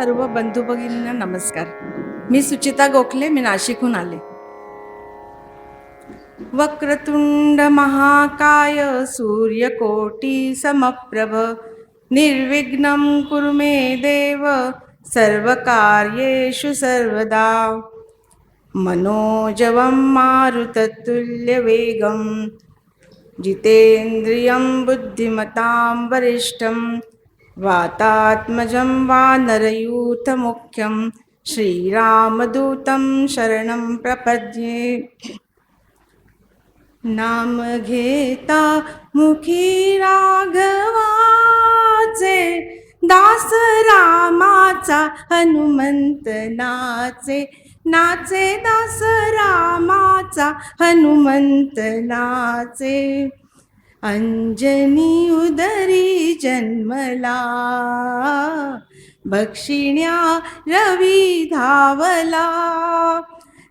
सर्व बंधू भगिनींना नमस्कार. मी सुचिता गोखले मी नाशिकहून आले. वक्रतुंड महाकाय सूर्यकोटी समप्रभ निर्विघ्नं कुरु मे देव सर्वकार्येषु सर्वदा. मनोजवं मारुततुल्यवेगं जितेन्द्रियं बुद्धिमतां वरिष्ठं वातात्मजं वानरयूथमुख्यं श्रीरामदूतं शरणं प्रपद्ये। नाम घेता मुखी राघवाचे दास रामाचा हनुमंत नाचे। नाचे दास रामाचा हनुमंत नाचे। अंजनी उदरी जन्मला बक्षिण्या रवी धावला.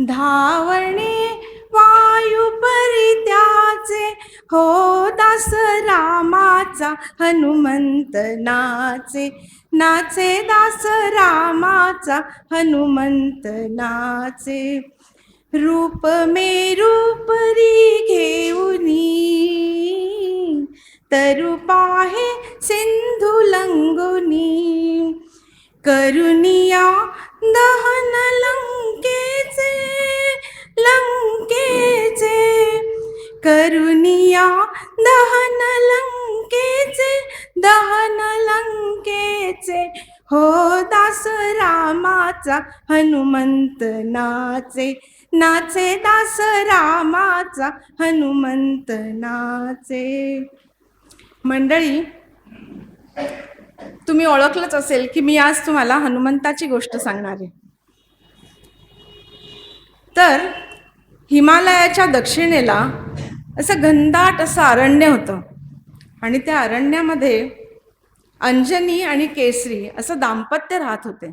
धावणे वायू परित्याचे हो दास रामाचा हनुमंत नाचे. नाचे दास रामाचा हनुमंत नाचे. रूप मे रूपरी घेऊनी तरु पाहे सिंधू लंगुनी करुनिया दहन लंकेचे लंकेचे। करुनिया दहन लंकेचे दहन लंकेचे। हो दास रामाचा हनुमंत नाचे नाचे दास रामाचा हनुमंत नाचे. मंडळी तुम्ही ओळखलंच असेल की मी आज तुम्हाला हनुमंताची गोष्ट सांगणार आहे. तर हिमालयाच्या दक्षिणेला असं घनदाट असं अरण्य होतं आणि त्या अरण्यामध्ये अंजनी आणि केसरी असं दाम्पत्य राहत होते.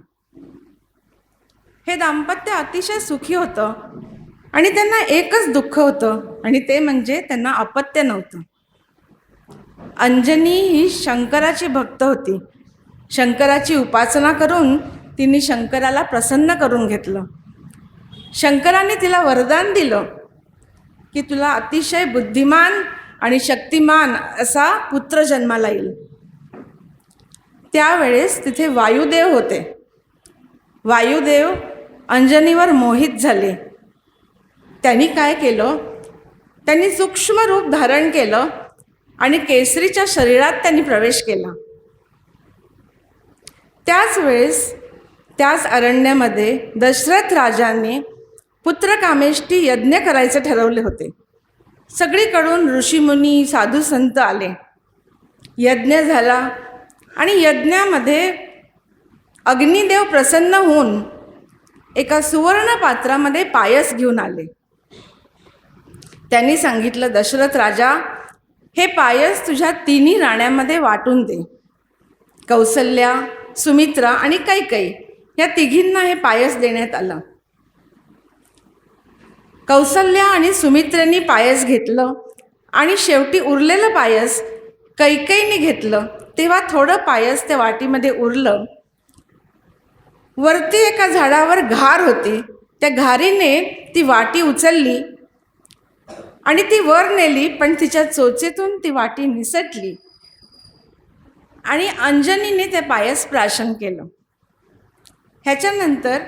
हे दाम्पत्य अतिशय सुखी होतं. आणि त्यांना एकच दुःख होतं. आणि ते म्हणजे त्यांना अपत्य नव्हतं. अंजनी ही शंकराची भक्त होती. शंकराची उपासना करून तिने शंकराला प्रसन्न करून घेतलं. शंकराने तिला वरदान दिलं की तुला अतिशय बुद्धिमान आणि शक्तिमान असा पुत्र जन्माला येईल. त्यावेळेस तिथे वायुदेव होते. वायुदेव अंजनीवर मोहित झाले. त्यांनी काय केलं? त्यांनी सूक्ष्म रूप धारण केलं आणि केसरीच्या शरीरात त्यांनी प्रवेश केला. त्याच वेळेस त्याच अरण्यामध्ये दशरथ राजांनी पुत्रकामेष्टी यज्ञ करायचे ठरवले होते. सगळीकडून ऋषीमुनी साधू संत आले. यज्ञ झाला आणि यज्ञामध्ये अग्निदेव प्रसन्न होऊन एका सुवर्ण पात्रामध्ये पायस घेऊन आले. त्यांनी सांगितलं दशरथ राजा हे पायस तुझ्या तिन्ही राण्यांमध्ये वाटून दे. कौसल्या सुमित्रा आणि कैकई या तिघींना हे पायस देण्यात आलं. कौसल्या आणि सुमित्रेनी पायस घेतलं आणि शेवटी उरलेलं पायस कैकईने घेतलं. तेव्हा थोडं पायस त्या वाटीमध्ये उरलं. वरती एका झाडावर घार होती. त्या घारीने ती वाटी उचलली आणि ती वर नेली पण तिच्या चोचेतून ती वाटी निसटली. आणि अंजनीने ते पायस प्राशन केलं. ह्याच्यानंतर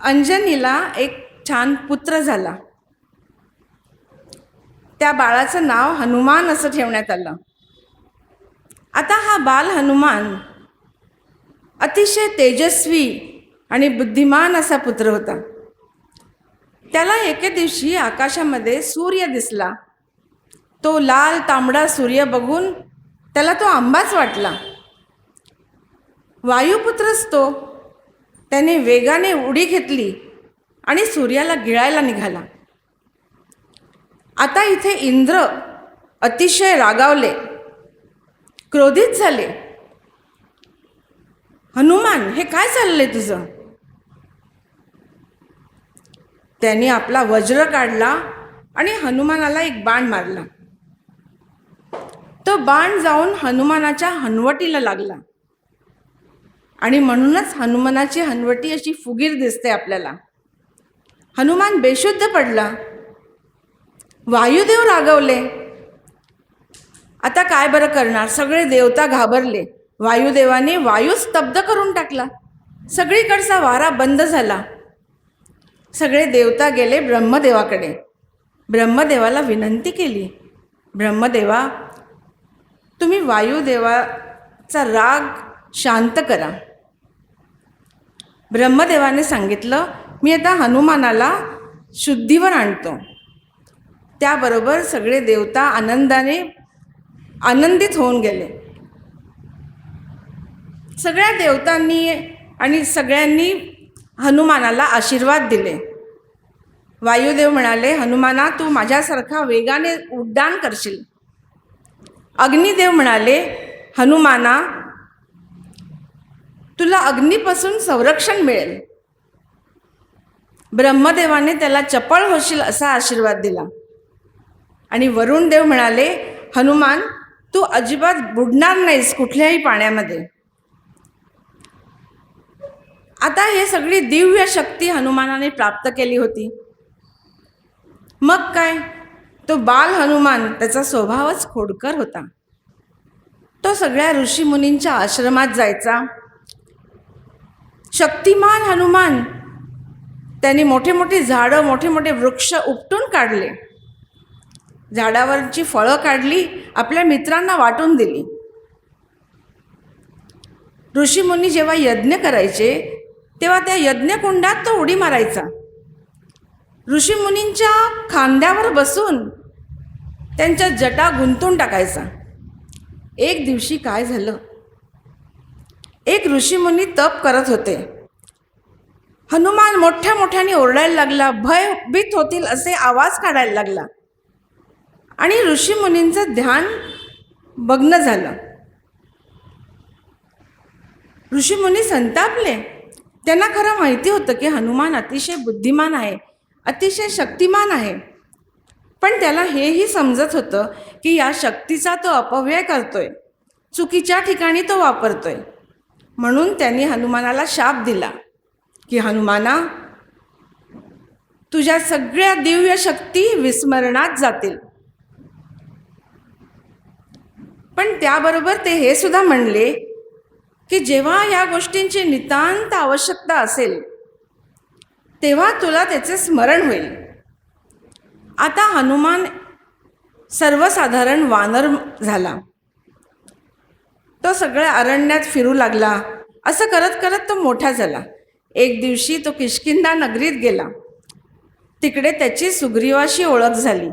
अंजनीला एक छान पुत्र झाला. त्या बाळाचं नाव हनुमान असं ठेवण्यात आलं. आता हा बाल हनुमान अतिशय तेजस्वी आणि बुद्धिमान असा पुत्र होता. त्याला एके दिवशी आकाशामध्ये सूर्य दिसला. तो लाल तांबडा सूर्य बघून त्याला तो आंबाच वाटला. वायुपुत्रच तो त्याने वेगाने उडी घेतली आणि सूर्याला गिळायला निघाला. आता इथे इंद्र अतिशय रागावले क्रोधित झाले. हनुमान हे काय चाललंय तुझं? त्याने आपला वज्र काढला आणि हनुमानाला एक बाण मारला. तो बाण जाऊन हनुमानाच्या हनवटीला लागला. आणि म्हणूनच हनुमानाची हनवटी अशी फुगीर दिसते आपल्याला. हनुमान बेशुद्ध पडला. वायुदेव रागवले. आता काय बरं करणार? सगळे देवता घाबरले. वायुदेवाने वायू स्तब्ध करून टाकला. सगळीकडचा वारा बंद झाला. सगळे देवता गेले ब्रह्मदेवाकडे. ब्रह्मदेवाला विनंती केली. ब्रह्मदेवा तुम्ही वायुदेवाचा राग शांत करा. ब्रह्मदेवाने सांगितलं मी आता हनुमानाला शुद्धीवर आणतो. त्याबरोबर सगळे देवता आनंदाने आनंदित होऊन गेले. सगळ्या देवतांनी आणि सगळ्यांनी हनुमानाला आशीर्वाद दिले. वायुदेव म्हणाले हनुमाना तू माझ्यासारखा वेगाने उड्डाण करशील. अग्निदेव म्हणाले हनुमाना तुला अग्नीपासून संरक्षण मिळेल. ब्रह्मदेवाने त्याला चपळ होशील असा आशीर्वाद दिला. आणि वरुणदेव म्हणाले हनुमान तू अजिबात बुडणार नाहीस कुठल्याही पाण्यामध्ये. आता हे सगळी दिव्य शक्ती हनुमानाने प्राप्त केली होती. मग काय? तो बाल हनुमान त्याचा स्वभावच खोडकर होता. तो सगळ्या ऋषीमुनींच्या आश्रमात जायचा. शक्तिमान हनुमान त्यांनी मोठे मोठे झाडं मोठे मोठे वृक्ष उपटून काढले. झाडावरची फळं काढली आपल्या मित्रांना वाटून दिली. ऋषीमुनी जेव्हा यज्ञ करायचे तेव्हा त्या यज्ञकुंडात तो उडी मारायचा. ऋषीमुनींच्या खांद्यावर बसून त्यांच्या जटा गुंतून टाकायचा. एक दिवशी काय झालं? एक ऋषीमुनी तप करत होते. हनुमान मोठ्या मोठ्याने ओरडायला लागला भयभीत होतील असे आवाज काढायला लागला. आणि ऋषीमुनींचं ध्यान भग्न झालं. ऋषीमुनी संतापले. त्यांना खरं माहिती होतं की हनुमान अतिशय बुद्धिमान आहे अतिशय शक्तिमान आहे. पण त्याला हेही समजत होतं की या शक्तीचा तो अपव्यय करतोय चुकीच्या ठिकाणी तो वापरतोय. म्हणून त्यांनी हनुमानाला शाप दिला की हनुमाना तुझ्या सगळ्या दिव्य शक्ती विस्मरणात जातील. पण त्याबरोबर ते हे सुद्धा म्हणले की जेव्हा या गोष्टींची नितांत आवश्यकता असेल तेव्हा तुला त्याचे स्मरण होईल. आता हनुमान सर्वसाधारण वानर झाला. तो सगळ्या अरण्यात फिरू लागला. असं करत करत तो मोठा झाला. एक दिवशी तो किशकिंदा नगरीत गेला. तिकडे त्याची सुग्रीवाशी ओळख झाली.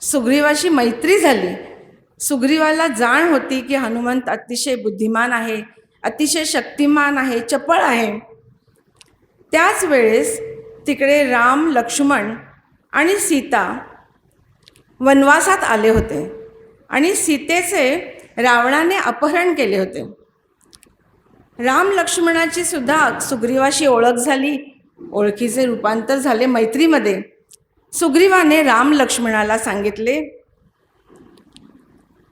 सुग्रीवाशी मैत्री झाली. सुग्रीवाला जाण होती की हनुमंत अतिशय बुद्धिमान आहे अतिशय शक्तिमान आहे चपळ आहे. त्याच वेळेस तिकडे राम लक्ष्मण आणि सीता वनवासात आले होते आणि सीतेचे रावणाने अपहरण केले होते. राम लक्ष्मणाची सुद्धा सुग्रीवाशी ओळख झाली. ओळखीचे रूपांतर झाले मैत्रीमध्ये. सुग्रीवाने राम लक्ष्मणाला सांगितले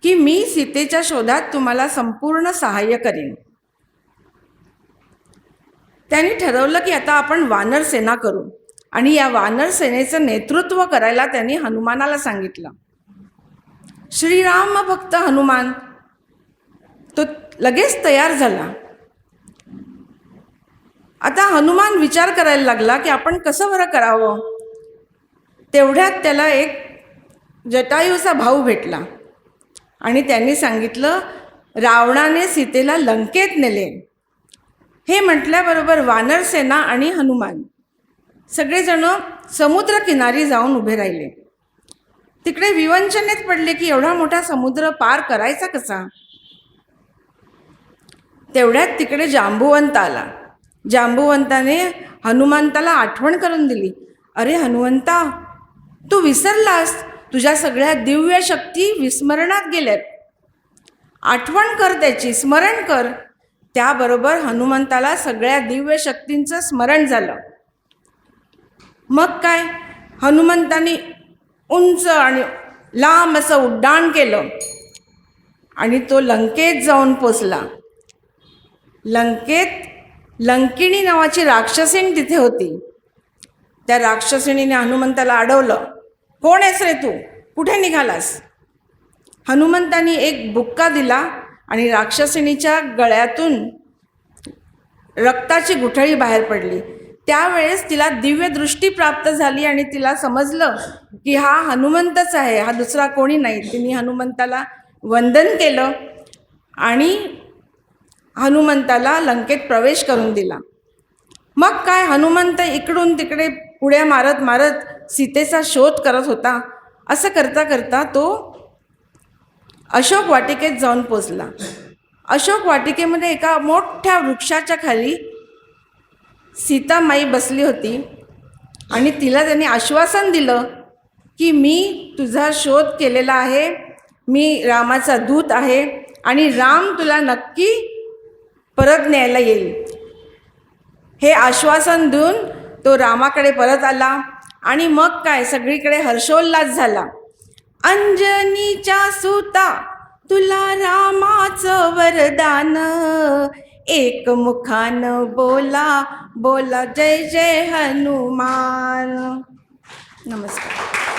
की मी सीतेच्या शोधात तुम्हाला संपूर्ण सहाय्य करीन. त्यांनी ठरवलं की आता आपण वानर सेना करू. आणि या वानर सेनेचं नेतृत्व करायला त्यांनी हनुमानाला सांगितलं. श्रीराम भक्त हनुमान तो लगेच तयार झाला. आता हनुमान विचार करायला लागला की आपण कसं बरं करावं? तेवढ्यात त्याला एक जटायूचा भाऊ भेटला. आणि त्यांनी सांगितलं रावणाने सीतेला लंकेत नेले. हे म्हटल्याबरोबर वानरसेना आणि हनुमान सगळेजण समुद्रकिनारी जाऊन उभे राहिले. तिकडे विवंचनेत पडले की एवढा मोठा समुद्र पार करायचा कसा? तेवढ्यात तिकडे जांबुवंत आला. जांबुवंताने हनुमंताला आठवण करून दिली. अरे हनुमंता तू विसरलास? तुझ्या सगळ्या दिव्य शक्ती विस्मरणात गेल्यात. आठवण कर त्याची स्मरण कर. त्याबरोबर हनुमंताला सगळ्या दिव्य शक्तींचं स्मरण झालं. मग काय? हनुमंतानी उंच आणि लांब असं उड्डाण केलं आणि तो लंकेत जाऊन पोचला. लंकेत लंकिणी नावाची राक्षसीण तिथे होती. त्या राक्षसिणीने हनुमंताला अडवलं. कोण आहेस रे तू? कुठे निघालास? हनुमंतानी एक बुक्का दिला आणि राक्षसिनीच्या गळ्यातून रक्ताची गुठळी बाहेर पडली. त्यावेळेस तिला दिव्य दृष्टी प्राप्त झाली आणि तिला समजलं की हा हनुमंतच आहे हा दुसरा कोणी नाही. तिने हनुमंताला वंदन केलं आणि हनुमंताला लंकेत प्रवेश करून दिला. मग काय? हनुमंत इकडून तिकडे पुढ्या मारत मारत सीतेचा शोध करत होता. असं करता करता तो अशोक वाटिकेत जाऊन पोचला. अशोक वाटिकेमध्ये एका मोठ्या वृक्षाच्या खाली सीतामाई बसली होती आणि तिला त्यांनी आश्वासन दिलं की मी तुझा शोध केलेला आहे मी रामाचा दूत आहे आणि राम तुला नक्की परत न्यायला येईल. हे आश्वासन देऊन तो रामाकडे परत आला. आणि मग काय? सगळीकडे हर्षोल्लास झाला. अंजनीच्या सुता तुला रामाचं वरदान. एक मुखान बोला बोला जय जय हनुमान. नमस्कार.